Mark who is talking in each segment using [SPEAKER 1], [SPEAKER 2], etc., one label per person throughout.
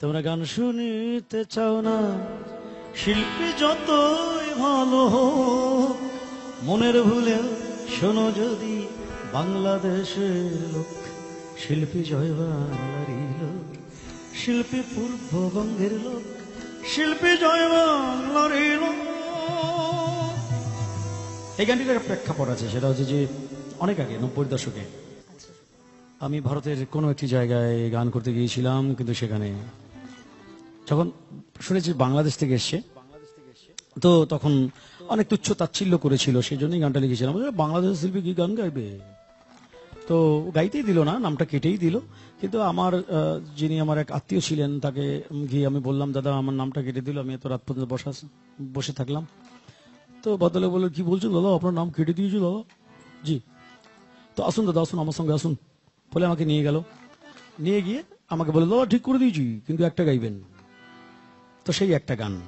[SPEAKER 1] তোমরা গান শুনিতে চাও না। শিল্পী যতই ভালো মনের ভুলে শোনো যদি বাংলাদেশের লোক। শিল্পী জয় বাংলারই লোক শিল্পী পূর্ববঙ্গের লোক শিল্পী জয় বাংলারই লোক। এই গানটির একটা প্রেক্ষাপট আছে সেটা হচ্ছে যে অনেক আগে নব্বই দশকে। আমি ভারতের কোনো একটি জায়গায় গান করতে গিয়েছিলাম কিন্তু সেখানে যখন শুনেছি বাংলাদেশ থেকে এসছে তো তখন অনেক তুচ্ছ তাচ্ছিল্য করেছিল সেই জন্যই গানটা লিখেছিলাম। বাংলাদেশের শিল্পী কি গান গাইবে? তো গাইতেই দিল না, নামটা কেটেই দিল। কিন্তু আমার যিনি আমার এক আত্মীয় ছিলেন, তাকে গিয়ে আমি বললাম, দাদা, আমার নামটা কেটে দিল, আমি এত রাত পর্যন্ত বসা, বসে থাকলাম। তো বদলে বলল, কি বলছো দাদা? আপনার নাম কেটে দিয়েছ দাদা? জি। তো আসুন দাদা, আসুন, আমার সঙ্গে আসুন। বলে আমাকে নিয়ে গেল। নিয়ে গিয়ে আমাকে বলে দাদা, ঠিক করে দিয়েছি, কিন্তু একটা গাইবেন। তো সেই একটা গান।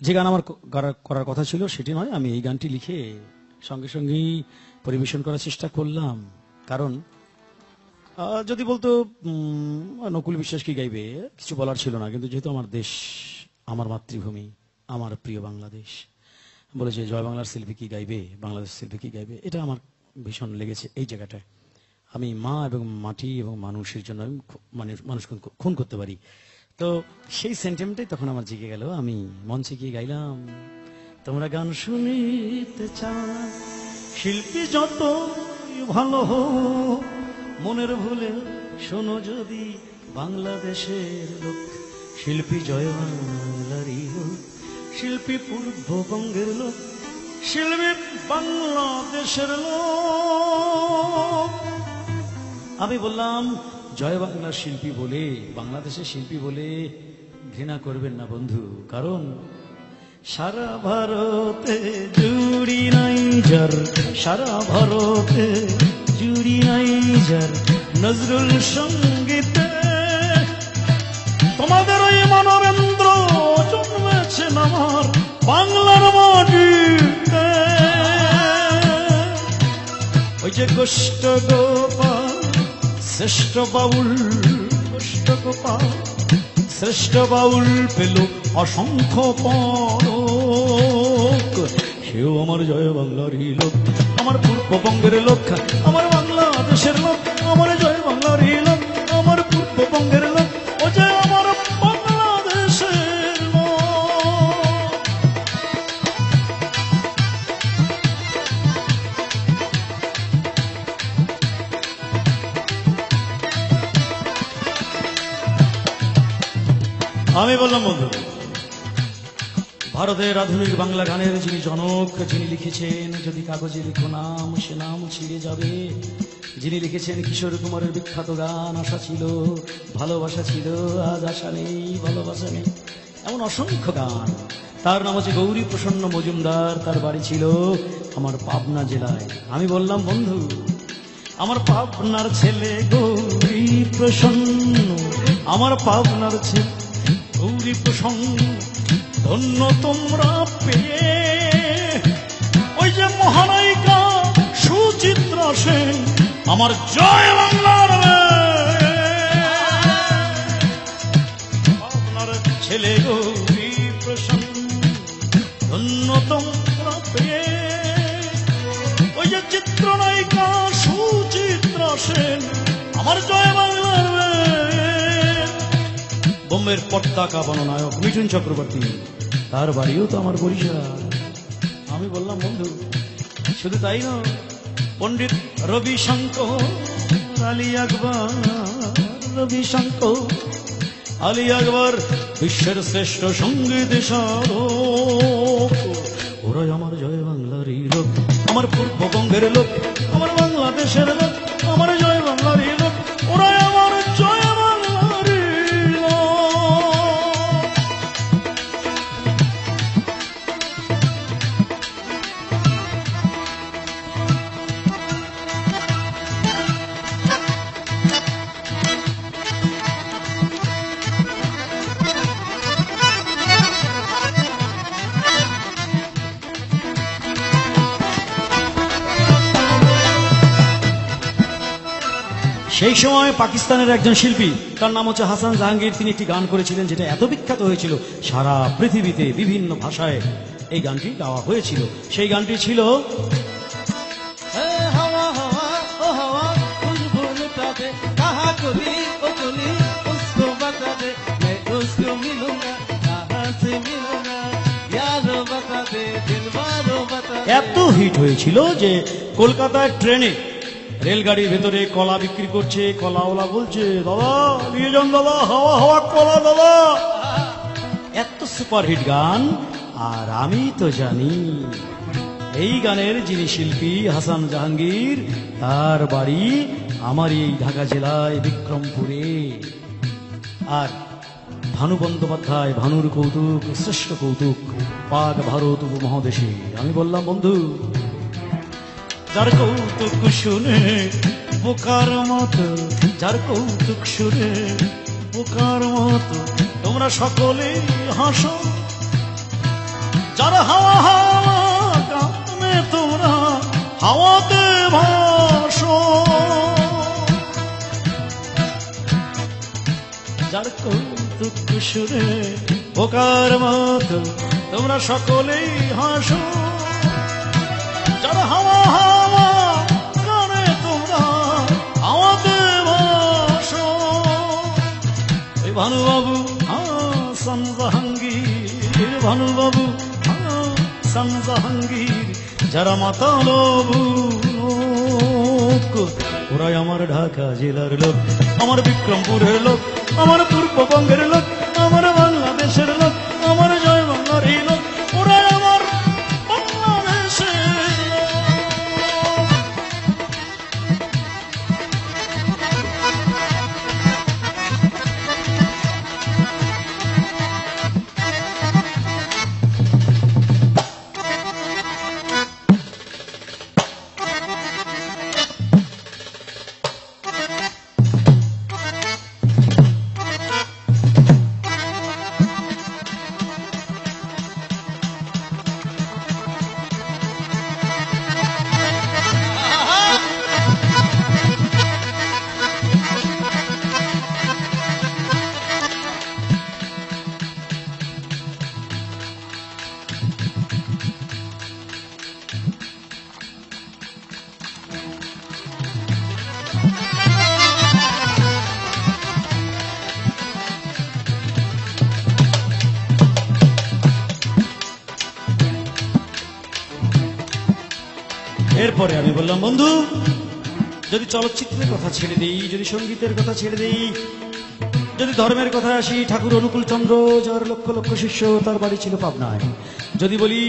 [SPEAKER 1] যে গান আমার করার- কথা ছিল সেটি নয়, আমি এই গানটি লিখে সঙ্গে সঙ্গেই পরিবেশন করার চেষ্টা করলাম। কারণ যদি বলতো নকুল বিশ্বাস কি গাইবে, কিছু বলার ছিল না। কিন্তু যেহেতু আমার দেশ, আমার মাতৃভূমি, আমার প্রিয় বাংলাদেশ, বলেছে জয় বাংলার শিল্পী কি গাইবে, বাংলাদেশ শিল্পী কি গাইবে, এটা আমার ভীষণ লেগেছে এই জায়গাটায়। আমি মা এবং মাটি এবং মানুষের জন্য আমি খু- মানুষ খুন করতে পারি। তো সেই সেন্টিমেন্টটাই তখন আমার জেগে গেল। আমি মঞ্চে গিয়ে গাইলাম, তোমরা গান শুনিতে চাও, শিল্পী যত ভালো মনের ভুলে শোনো যদি বাংলাদেশের লোক, শিল্পী জয় বাংলারই হোক শিল্পী পূর্ববঙ্গের লোক, শিল্পী বাংলাদেশের লোক। আমি বললাম জয় বাংলার শিল্পী বলে, বাংলাদেশের শিল্পী বলে ঘৃণা করবেন না বন্ধু। কারণ সারা ভারতে জুড়ি নাই যার সারা ভারতে জুড়ি নাই যার নজরুল সঙ্গীতে তোমাদের ওই মনোরেন্দ্র জন্মেছেন আমার বাংলার মাটিতে। ওই যে কষ্ট গোপাল শ্রেষ্ঠ বাউল, শ্রেষ্ঠ গোপাল, শ্রেষ্ঠ বাউল পেল অসংখ্য পরক। সেও আমার জয় বাংলারই লোক, আমার পূর্ববঙ্গের লোক, আমার বাংলাদেশের লোক, আমার জয় বাংলারই লোক, আমার পূর্ববঙ্গের আমি বললাম, বন্ধু, ভারতের আধুনিক বাংলা গানের যিনি জনক, যিনি লিখেছেন, যদি কাগজে লিখো নাম সে নাম ছিঁড়ে যাবে। যিনি লিখেছেন কিশোর কুমারের বিখ্যাত গান, আশা ছিল, ভালোবাসা ছিল, আজ আশা নেই, ভালোবাসা নেই। এমন অসংখ্য গান। তার নাম হচ্ছে গৌরী প্রসন্ন মজুমদার, তার বাড়ি ছিল আমার পাবনা জেলায়। আমি বললাম, বন্ধু, আমার পাবনার ছেলে গৌরী প্রসন্ন, আমার পাবনার ছেলে প্রসন্ন ধন্য তোমরা পেয়ে ওই যে মহানায়িকা সুচিত্রা সেন আমার জয় বাংলার আপনার ছেলে গৌরী প্রসন্ন ধন্য তোমরা পেয়ে ওই যে চিত্রনায়িকা সুচিত্রা সেন, আমার জয় বাংলার। বোম্বের পতাকা বননায়ক মিঠুন চক্রবর্তী। তার বাড়িও তো আমার বরিশাল। আমি বললাম, বন্ধু, শুধু তাই না পণ্ডিত রবি শঙ্কর আলী আকবর রবি শঙ্কর আলী আকবর, বিশ্বের শ্রেষ্ঠ সংগীত ওরাই আমার জয় বাংলারই লোক, আমার পূর্ববঙ্গের লোক, আমার বাংলাদেশের লোক। সেই সময় পাকিস্তানের একজন শিল্পী তার নাম হচ্ছে হাসান জাহাঙ্গীর তিনি একটি গান করেছিলেন যেটা এত বিখ্যাত হয়েছিল সারা পৃথিবীতে বিভিন্ন ভাষায় এই গানটি গাওয়া হয়েছিল। সেই গানটি ছিল এত হিট হয়েছিল যে কলকাতার ট্রেনে রেলগাড়ির ভেতরে কলা বিক্রি করছে, কলাওয়ালা বলছে, দাদা, নিয়ে যান দাদা, হাওয়া হাওয়া কলা, দাদা। এত সুপারহিট গান, আর আমি তো জানি এই গানের যিনি শিল্পী হাসান জাহাঙ্গীর, তার বাড়ি আমার এই ঢাকা জেলায় বিক্রমপুরে। আর ভানু বন্দ্যোপাধ্যায়, ভানুর কৌতুক, শ্রেষ্ঠ কৌতুক, পাক ভারত উপমহাদেশে। আমি বললাম, বন্ধু যার কৌতুক শুনে, বোকার মতো, যার কৌতুক শুনে, বোকার মতো, তোমরা সকলে হাসো। যার হাওয়া হাওয়া গানে তোমরা, হাওয়াতে ভাসো। যার কৌতুক শুনে, বোকার মতো, তোমরা সকলেই হাসো। যার হাওয়া হাওয়া ভানুবাবু হাসান জাহাঙ্গীর ভানুবাবু হাসান জাহাঙ্গীর যারা মাতা লোক ওরাই আমার ঢাকা জেলার লোক, আমার বিক্রমপুরের লোক, আমার পূর্ববঙ্গের লোক, আমার বাংলাদেশের লোক। এরপরে আমি বললাম, বন্ধু, যদি চলচ্চিত্রের কথা ছেড়ে দিই, যদি সঙ্গীতের কথা ছেড়ে দিই, যদি ধর্মের কথা আসি, ঠাকুর অনুকূল চন্দ্র, যার লক্ষ লক্ষ শিষ্য, তার বাড়ি ছিল পাবনায়। যদি বলি,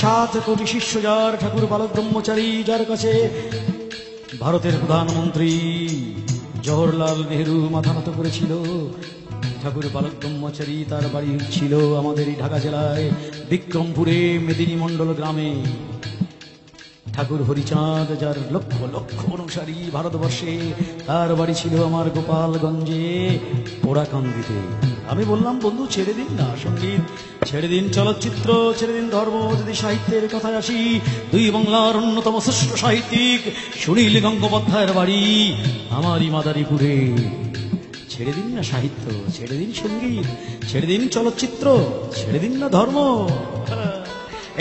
[SPEAKER 1] সাত কোটি শিষ্য, যার ঠাকুর বালক ব্রহ্মচারী যার কাছে ভারতের প্রধানমন্ত্রী জওহরলাল নেহরু মাথা নত করেছিল, ঠাকুর বালক ব্রহ্মচারী তার বাড়ি ছিল আমাদের এই ঢাকা জেলায়, বিক্রমপুরে মেদিনী মণ্ডল গ্রামে। ঠাকুর হরিচাঁদ, যার লক্ষ লক্ষ অনুসারী ভারতবর্ষে, তার বাড়ি ছিল আমার গোপালগঞ্জে, পোড়াকান্দিতে। আমি বললাম, বন্ধু, ছেড়ে দিন না সংগীত, ছেড়ে দিন চলচ্চিত্র, ছেড়ে দিন ধর্ম, যদি সাহিত্যের কথায় আসি, দুই বাংলার অন্যতম শ্রেষ্ঠ সাহিত্যিক সুনীল গঙ্গোপাধ্যায়ের বাড়ি আমারই মাদারীপুরে। ছেড়ে দিন না সাহিত্য, ছেড়ে দিন সংগীত, ছেড়ে দিন চলচ্চিত্র, ছেড়ে দিন না ধর্ম।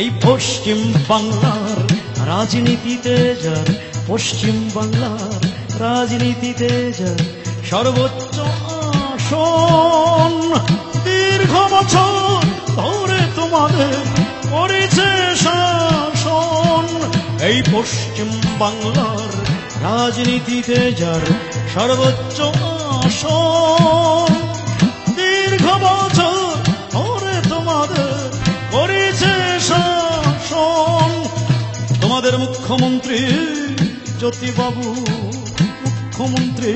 [SPEAKER 1] এই পশ্চিম বাংলার রাজনীতিতে যার পশ্চিম বাংলার রাজনীতিতে যার সর্বোচ্চ আসন, দীর্ঘ বছর ধরে তোমাদের করেছে শাসন। এই পশ্চিম বাংলার রাজনীতিতে যার সর্বোচ্চ আসন মুখ্যমন্ত্রী জ্যোতিবাবু মুখ্যমন্ত্রী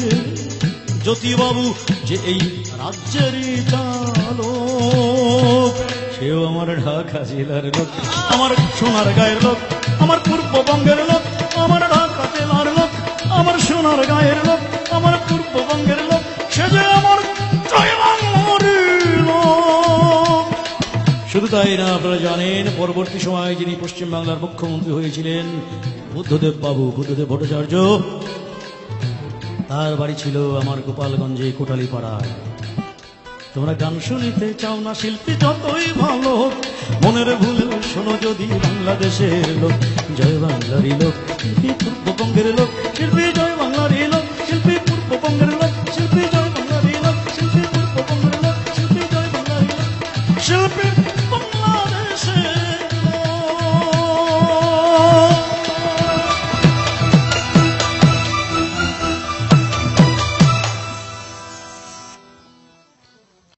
[SPEAKER 1] জ্যোতিবাবু, যে এই রাজ্যের চালক, সেও আমার ঢাকা জেলার লোক, আমার সোনার গায়ের লোক, আমার পূর্ববঙ্গের লোক, আমার ঢাকা জেলার লোক, আমার সোনার গায়ের লোক, আমার পূর্ববঙ্গের লোক। তাই না আপনারা জানেন, পরবর্তী সময়ে যিনি পশ্চিম বাংলার মুখ্যমন্ত্রী হয়েছিলেন, বুদ্ধদেব বাবু, বুদ্ধদেব ভট্টাচার্য, তার বাড়ি ছিল আমার গোপালগঞ্জে কোটালি পাড়ায় তোমরা গান শুনিতে চাও না, শিল্পী যতই ভালো মনের ভুল শোনো যদি বাংলাদেশের লোক, জয় বাংলারই লোক লোক, শিল্পী জয় বাংলারই লোক।